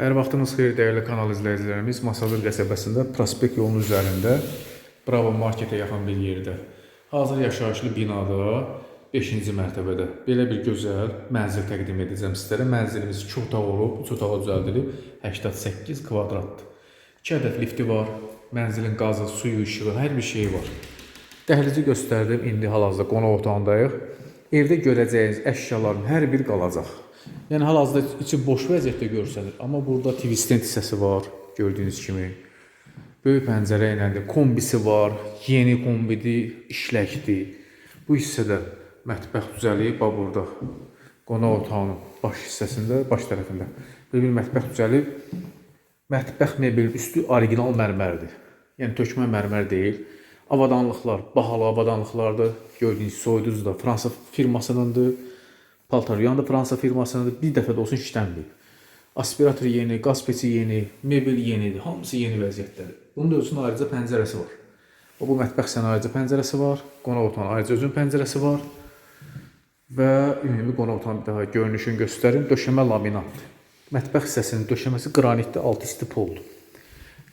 Hər vaxtınız xeyir dəyərli kanal izləyicilərimiz. Masalır qəsəbəsində prospekt yolunun üzərində Bravo marketə yaxın bir yerdə. Hazır yaşayışlı binada 5-ci mərtəbədə belə bir gözəl mənzil təqdim edəcəm sizlərə. Mənzilimiz 2 otaq olub, 3 otağa düzəldilib 88 kvadratdır. 2 ədəd lifti var. Mənzilin qazı, suyu, işığı, hər bir şeyi var. Dəhlizi göstərdim. İndi hal-hazırda qonaq otağındayıq. Evdə görəcəyiniz əşyaların hər biri qalacaq. Yəni hal-hazırda içi boş vəziyyətdə görsənir, amma burada TV stand hissəsi var, gördüyünüz kimi. Böyük pəncərə ilə də kombisi var, yeni kombidir, işləkdir. Bu hissədə mətbəx düzəlib, bax burada qonaq otağının baş hissəsində, baş tərəfində belə bir mətbəx düzəlib. Mətbəx mebel üstü orijinal mərmərdir. Yəni tökmə mərmər deyil. Avadanlıqlar, bahalı avadanlıqlardır. Gördüyünüz soyuducu da Fransa firmasınındır. Paltaryan da Fransa firmasınındır. Bir dəfə də olsun işlənməyib. Aspirator yeni, qaz peçi yeni, mebel yenidir. Hamısı yeni vəziyyətdədir. Bunun da özünün ayrıca pəncərəsi var. O bu mətbəx sənin ayrıca pəncərəsi var. Qonaq otağının ayrıca özünün pəncərəsi var. Və ümumi qonaq otağının daha görünüşünü göstərim. Döşəmə laminatdır. Mətbəx hissəsinin döşəməsi qranitli, altı isti poldur.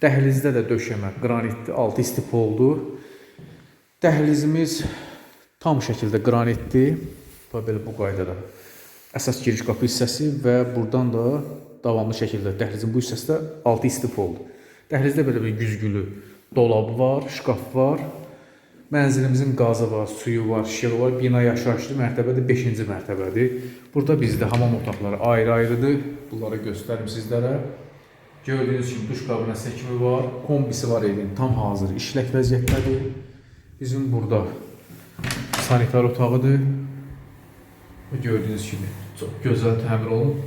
Dəhlizdə də döşəmə qranitli, altı isti poldur. Dəhlizimiz tam şəkildə qranitdir. Bax belə bu qaydada. Əsas giriş qapı hissəsi və burdan da davamlı şəkildə dəhlizin bu hissəsi də altı isti poldur. Dəhlizdə belə bir güzgülü dolabı var, şkaf var. Mənzilimizin qazı var, suyu var, işığı var. Bina yaşayışlı mərtəbədir, 5-ci mərtəbədir. Burada bizdə hamam otaqları ayrı-ayrıdır. Bunları göstərim sizlərə. Gördüyünüz kimi duş kabinəsi kimi var, kombisi var evin, tam hazır, işlək vəziyyətdədir. Bizim burada sanitar otağıdır. Və gördüyünüz kimi çox gözəl təmir olunub.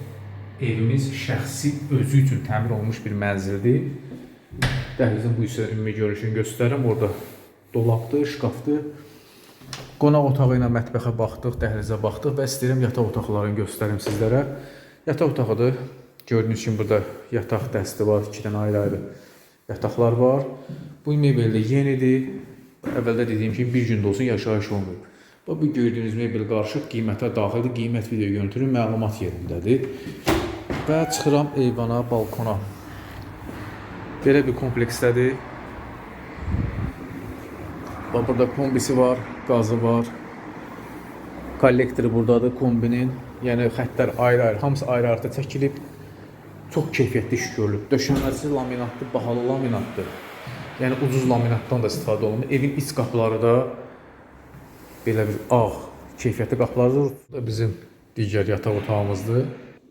Evimiz şəxsi özü üçün təmir olunmuş bir mənzildir. Dəhlizin bu hissənin ümumi görünüşünü göstərirəm. Orada dolabdır, şkafdır. Qonaq otağı ilə mətbəxə baxdıq, dəhlizə baxdıq və istəyirəm yataq otaqlarını göstərim sizlərə. Yataq otağıdır. Gördüyünüz kimi burada yataq dəsti var, iki dənə ayrı-ayrı yataqlar var. Bu mebel də yenidir. Əvvəldə dediyim kimi bir gündə olsun yaşayış olmayıb. Bax bu gördüyünüz mebel qarışıq qiymətə daxildir. Qiymət video görüntünün məlumat yerindədir. Və çıxıram eyvana, balkona. Belə bir kompleksdədir. Bax burada kombisi var, qazı var. Kollektoru buradadır kombinin. Yəni xəttlər ayrı-ayrı, hamısı ayrı-ayrı çəkilib. Çox keyfiyyətli iş görülüb. Döşəməsi laminatdır, bahalı laminatdır. Yəni ucuz laminatdan da istifadə olunur. Evin iç qapıları da belə bir ağ, keyfiyyətli qapılardır. Bu da bizim digər yataq otağımızdır.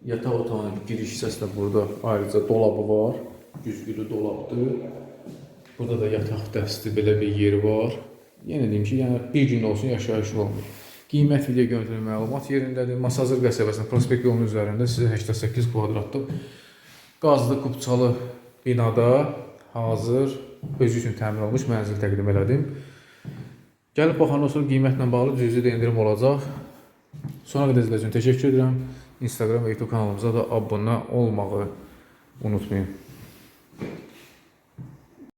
Yataq otağının giriş hissəsində burada ayrıca dolabı var. Güzgülü dolabdır. Burada da yataq dəsti belə bir yeri var. Yenə deyim ki, yəni bir gün olsun yaşayış olmur. Qiymət video görüntülü məlumat yerindədir. Masazır qəsəbəsinin prospekt yolunun üzərində sizə 88 kvadratlıq qazlı kubçalı binada hazır özü üçün təmin olunmuş mənzil təqdim elədim. Gəlib baxandan sonra qiymətlə bağlı cüzi də endirim olacaq. Sonra qədər izlədiyiniz üçün təşəkkür edirəm. Instagram və YouTube kanalımıza da abunə olmağı unutmayın.